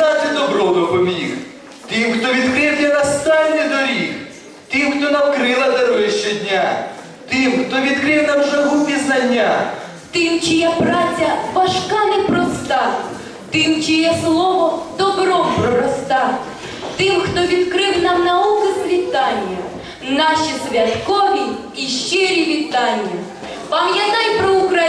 знати добро допоміг, тим, хто відкрив для нас стальний доріг, тим, хто нам крила дарує щодня, тим, хто відкрив нам жагу пізнання. Тим, чия праця важка непроста, тим, чиє слово добром пророста, тим, хто відкрив нам науки світання, наші святкові і щирі вітання. Пам'ятай про Україну.